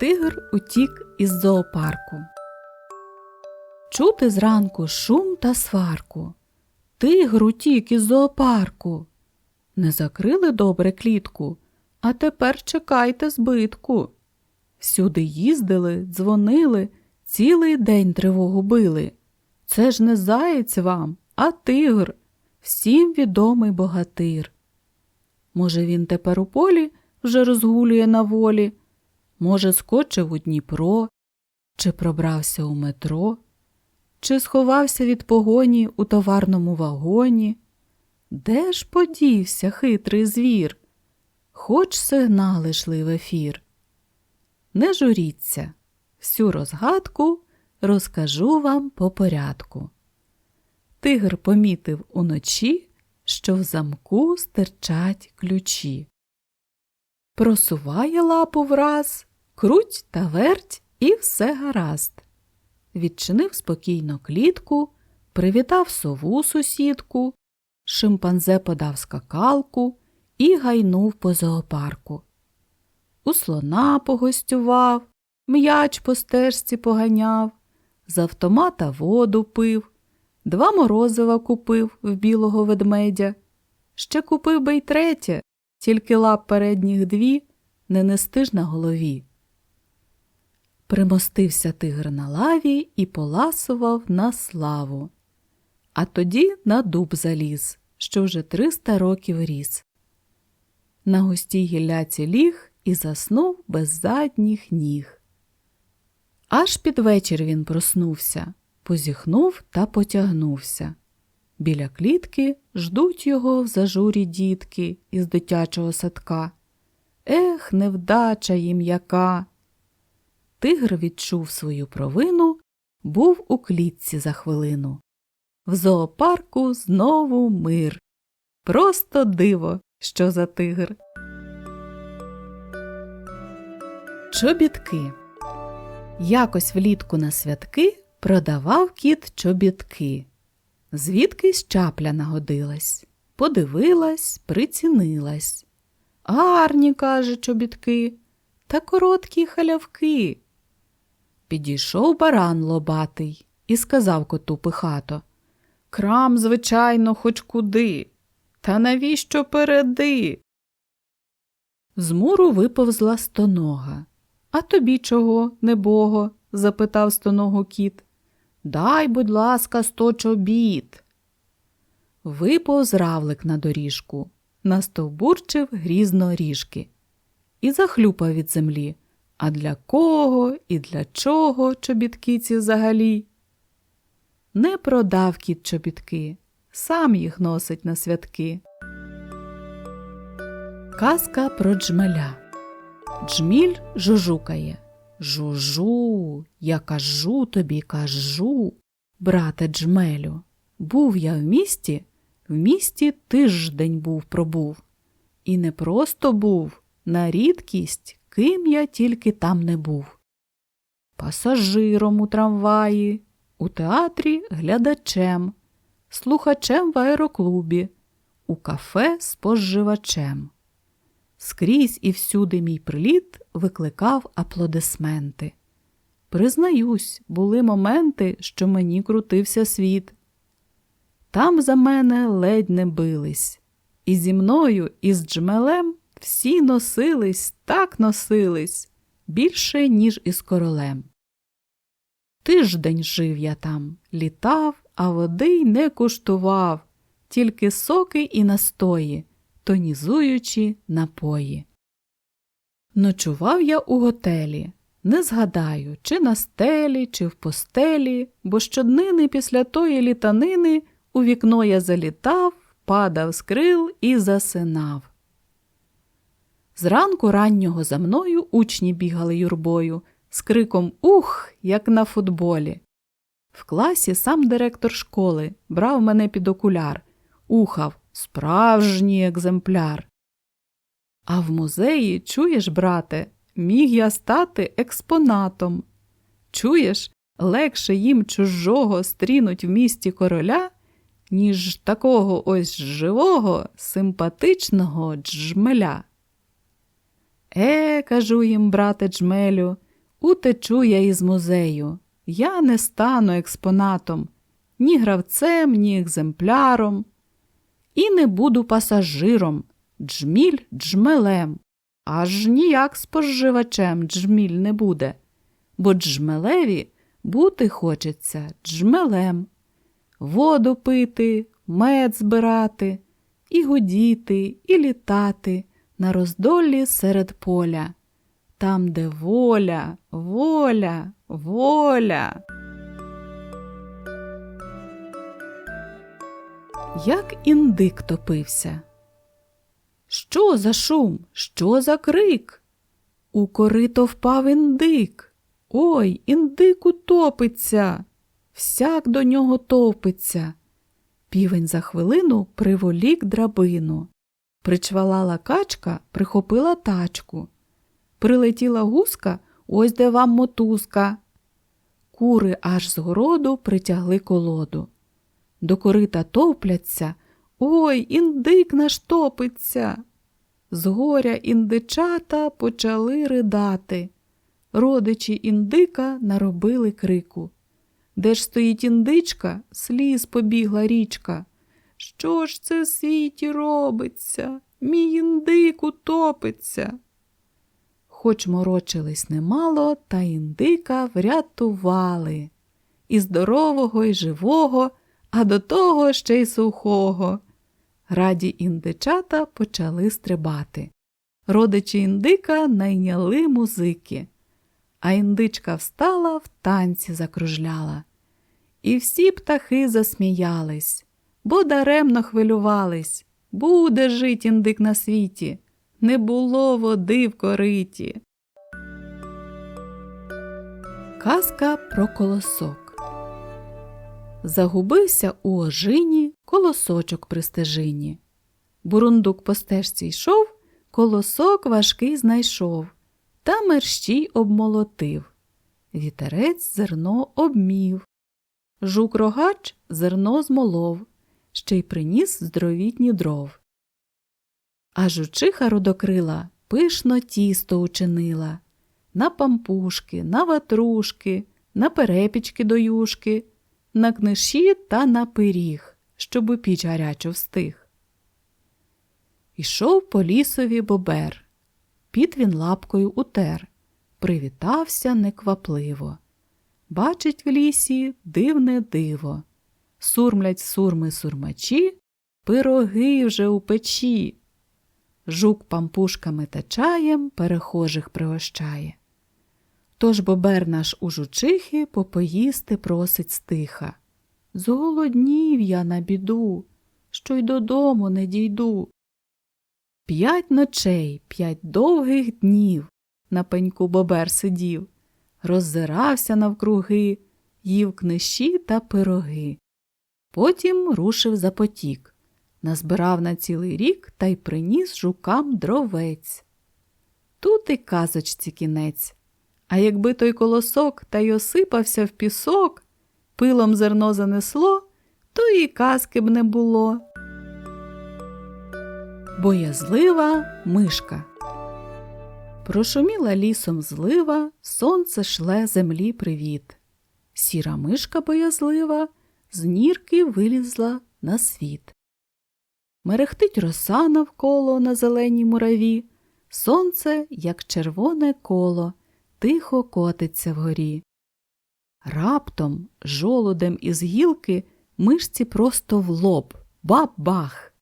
Тигр утік із зоопарку. Чути зранку шум та сварку. Тигр утік із зоопарку. Не закрили добре клітку, а тепер чекайте збитку. Всюди їздили, дзвонили, цілий день тривогу били. Це ж не заєць вам, а тигр, всім відомий богатир. Може, він тепер у полі вже розгулює на волі, може, скочив у Дніпро, чи пробрався у метро, чи сховався від погоні у товарному вагоні. Де ж подівся хитрий звір? Хоч сигнали йшли в ефір. Не журіться, всю розгадку розкажу вам по порядку. Тигр помітив уночі, що в замку стирчать ключі. Просуває лапу враз, круть та верть і все гаразд. Відчинив спокійно клітку, привітав сову сусідку, шимпанзе подав скакалку і гайнув по зоопарку. У слона погостював, м'яч по стежці поганяв, з автомата воду пив, два морозива купив в білого ведмедя. Ще купив би й третє, тільки лап передніх дві не нести ж на голові. Примостився тигр на лаві і поласував на славу. А тоді на дуб заліз, що вже триста років ріс. На густій гілляці ліг і заснув без задніх ніг. Аж під вечір він проснувся, позіхнув та потягнувся. Біля клітки ждуть його в зажурі дітки із дитячого садка. Ех, невдача їм яка. Тигр відчув свою провину, був у клітці за хвилину. В зоопарку знову мир. Просто диво, що за тигр. Чобітки. Якось влітку на святки продавав кіт чобітки. Звідкись чапля нагодилась, подивилась, прицінилась. Гарні, каже, чобітки, та короткі халявки. Підійшов баран лобатий і сказав коту пихато Крам, звичайно, хоч куди. Та навіщо переди? З муру виповзла стонога. А тобі чого, небого? запитав стоногу кіт. Дай, будь ласка, сто чобіт. Виповз равлик на доріжку, настовбурчив грізно ріжки і захлюпав від землі. А для кого і для чого чобітки ці взагалі? Не продав кіт чобітки, сам їх носить на святки. Казка про джмеля. Джміль жужукає. Жужу, я кажу тобі, кажу, брате джмелю. Був я в місті, в місті тиждень був пробув. І не просто був, на рідкість, ким я тільки там не був. Пасажиром у трамваї, у театрі глядачем, слухачем в аероклубі, у кафе споживачем. Скрізь і всюди мій приліт викликав аплодисменти. Признаюсь, були моменти, що мені крутився світ. Там за мене ледь не бились, і зі мною, і з джмелем всі носились, так носились, більше, ніж із королем. Тиждень жив я там, літав, а води й не куштував, тільки соки і настої тонізуючи напої. Ночував я у готелі, не згадаю, чи на стелі, чи в постелі, бо щоднини після тої літанини у вікно я залітав, падав з крил і засинав. Зранку раннього за мною учні бігали юрбою з криком Ух, як на футболі. В класі сам директор школи брав мене під окуляр, ухав Справжній екземпляр. А в музеї, чуєш, брате, міг я стати експонатом. Чуєш, легше їм чужого стрінуть в місті короля, ніж такого ось живого, симпатичного джмеля. Е, кажу їм, брате джмелю, Утечу я із музею. Я не стану експонатом, ні гравцем, ні екземпляром. І не буду пасажиром, джміль джмелем. Аж ніяк споживачем джміль не буде, бо джмелеві бути хочеться джмелем, воду пити, мед збирати, і гудіти, і літати на роздолі серед поля, там, де воля, воля, воля. Як індик топився. Що за шум? Що за крик? У корито впав індик. Ой, індик утопиться, всяк до нього топиться. Півень за хвилину приволік драбину. Причвалала качка, прихопила тачку. Прилетіла гуска, ось де вам мотузка. Кури аж з городу притягли колоду. До корита топляться. Ой, індик наш топиться. З горя індичата почали ридати. Родичі індика наробили крику. Де ж стоїть індичка, сліз побігла річка. Що ж це в світі робиться? Мій індик утопиться. Хоч морочились немало, та індика врятували. І здорового, і живого, а до того ще й сухого. Раді індичата почали стрибати. Родичі індика найняли музики, а індичка встала в танці закружляла. І всі птахи засміялись, бо даремно хвилювались. Буде жить індик на світі, не було води в кориті. Казка про колосок. Загубився у ожині колосочок при стежині. Бурундук по стежці йшов, колосок важкий знайшов, та мерщій обмолотив. Вітерець зерно обмів. Жук рогач зерно змолов, ще й приніс здоровітні дров. А жучиха рудокрила пишно тісто учинила на пампушки, на ватрушки, на перепічки до юшки, на книші та на пиріг, щоб у піч гарячо встиг. Ішов по лісові бобер. Піт він лапкою утер, привітався неквапливо. Бачить в лісі дивне диво. Сурмлять сурми сурмачі, пироги вже у печі. Жук пампушками та чаєм перехожих пригощає. Тож бобер наш у жучихи попоїсти просить стиха. Зголоднів я на біду, що й додому не дійду. П'ять ночей, п'ять довгих днів на пеньку бобер сидів, роззирався навкруги, їв книжі та пироги. Потім рушив за потік, назбирав на цілий рік та й приніс жукам дровець. Тут і казочці кінець. А якби той колосок та й осипався в пісок, пилом зерно занесло, то і казки б не було. Боязлива мишка. Прошуміла лісом злива, сонце шле землі привіт. Сіра мишка боязлива, з нірки вилізла на світ. Мерехтить роса навколо на зеленій мураві, сонце, як червоне коло, тихо котиться вгорі. Раптом, жолудем із гілки, мишці просто в лоб, бабах.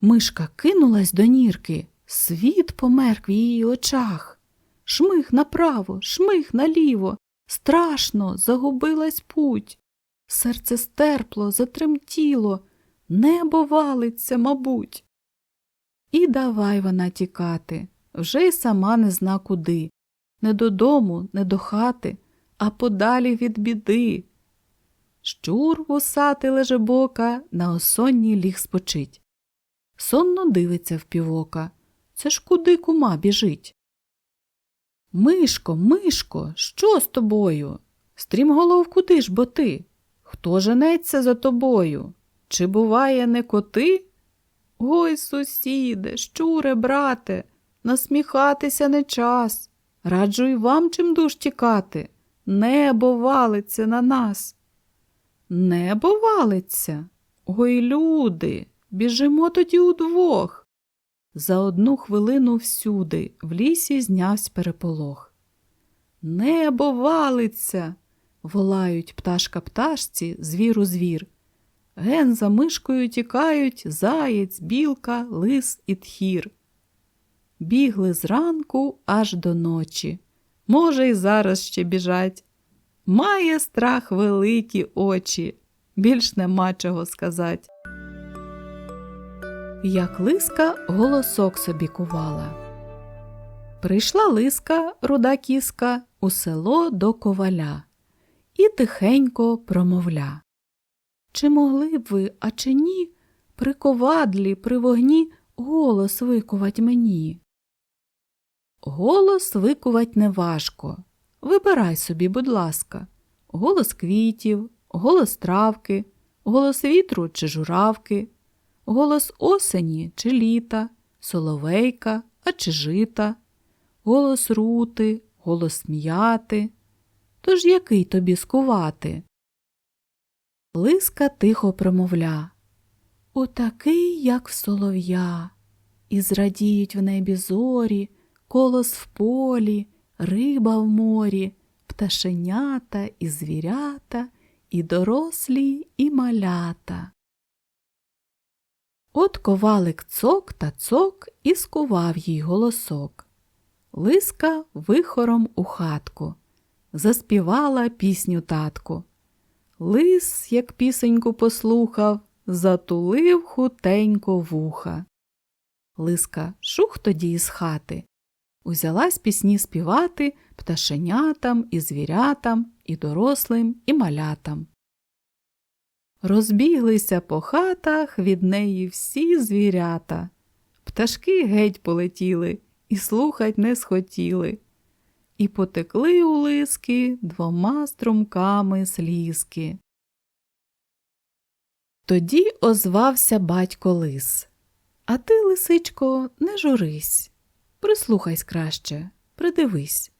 Мишка кинулась до нірки, світ померк в її очах. Шмих направо, шмих наліво, страшно загубилась путь. Серце стерпло, затремтіло, небо валиться, мабуть. І давай вона тікати, вже й сама не зна куди. Не додому, не до хати, а подалі від біди. Щур вусати лежебока на осонній ліг спочить. Сонно дивиться в півока. Це ж куди кума біжить? Мишко, мишко, що з тобою? Стрімголов, куди ж бо ти? Хто женеться за тобою? Чи, буває, не коти? Ой, сусіде, щуре, брате, насміхатися не час. Раджу й вам чим душ тікати. Небо валиться на нас. Небо валиться? Ой, люди, біжимо тоді удвох. За одну хвилину всюди в лісі знявся переполох. Небо валиться, волають пташка пташці, звіру звір. Ген за мишкою тікають заєць, білка, лис і тхір. Бігли зранку аж до ночі. Може, й зараз ще біжать. Має страх великі очі, більш нема чого сказать. Як лиска голосок собі кувала. Прийшла лиска, руда кіска, у село до коваля і тихенько промовля. Чи могли б ви, а чи ні, при ковадлі, при вогні голос викувать мені? Голос викувать неважко. Вибирай собі, будь ласка, голос квітів, голос травки, голос вітру чи журавки, голос осені чи літа, соловейка, а чи жита, голос рути, голос м'яти. Тож який тобі скувати? Лиска тихо промовля Отакий, як в солов'я, і зрадіють в небі зорі, колос в полі, риба в морі, пташенята і звірята, і дорослі, і малята. От ковалик цок та цок і скував їй голосок. Лиска вихором у хатку, заспівала пісню татку. Лис, як пісеньку послухав, затулив хутенько вуха. Лиска шух тоді із хати. Узялась пісні співати пташенятам і звірятам, і дорослим, і малятам. Розбіглися по хатах від неї всі звірята. Пташки геть полетіли і слухать не схотіли. І потекли у лиски двома струмками слізки. Тоді озвався батько лис. А ти, лисичко, не журись. Прислухайсь краще, придивись.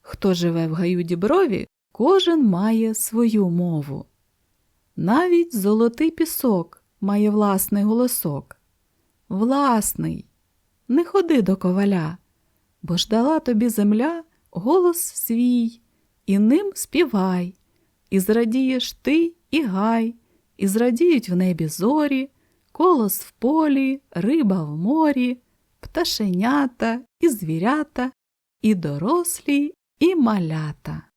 Хто живе в гаю діброві, кожен має свою мову. Навіть золотий пісок має власний голосок. Власний, не ходи до коваля, бо ж дала тобі земля голос свій, і ним співай, і зрадієш ти і гай, і зрадіють в небі зорі, колос в полі, риба в морі, пташенята і звірята, і дорослі, і малята.